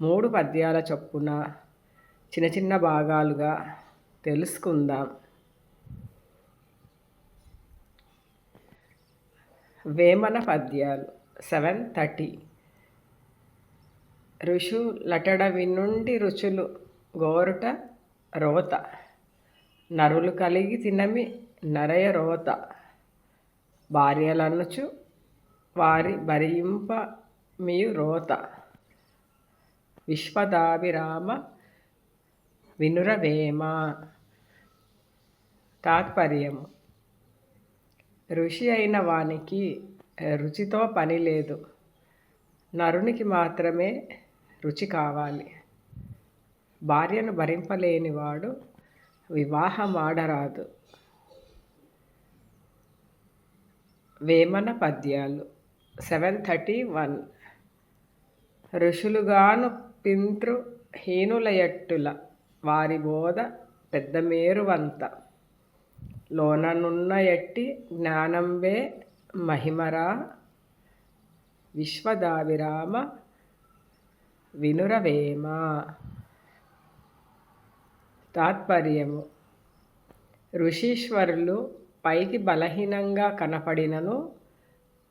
మూడు పద్యాల చొప్పున చిన్న చిన్న భాగాలుగా తెలుసుకుందాం. వేమన పద్యాలు సెవెన్ థర్టీ. ఋషు లటడ వినుండి రుచులు గోరుట రోత. నరులు కలిగి తినమి నరయ రోత. భార్యలనుచు వారి భరింప మీ రోత. విశ్వదాభిరామ వినురవేమ. తాత్పర్యము ఋషి అయిన వానికి రుచితో పని లేదు. నరునికి మాత్రమే రుచి కావాలి. భార్యను భరింపలేనివాడు వివాహమాడరాదు. వేమన పద్యాలు. Seven thirty one. ఋషులుగాను పింతృ హీనులయట్టుల వారి బోధ పెద్ద మేరువంత. లోననున్న ఎట్టి జ్ఞానంబే మహిమరా. విశ్వదావిరామ వినురవేమ. తాత్పర్యము. ఋషీశ్వరులు పైకి బలహీనంగా కనపడినను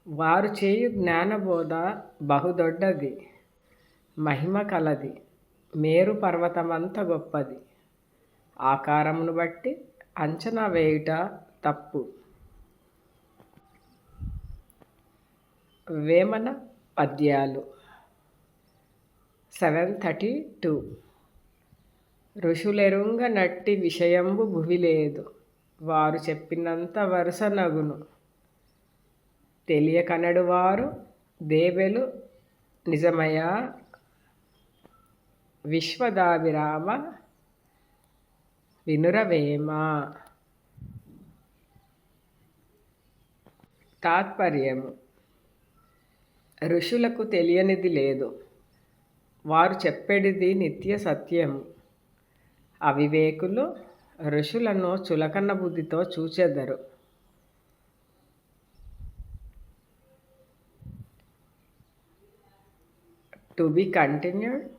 వారు చేయు జ్ఞానబోధ బహుదొడ్డది. మహిమ కలది. మేరు పర్వతమంత గొప్పది. ఆకారమును బట్టి అంచనా వేయుట తప్పు. వేమన పద్యాలు. Seven thirty two. ఋషులెరుంగ నట్టి విషయంబు భువి లేదు వారు చెప్పినంత వరుస నగును. తెలియకనడు వారు దేవెలు నిజమయా విశ్వదాభిరామ వినురవేమ. తాత్పర్యము. ఋషులకు తెలియనిది లేదు. వారు చెప్పేడిది నిత్య సత్యము. అవివేకులు ఋషులను చులకన్న బుద్ధితో చూచెదరు. To be continued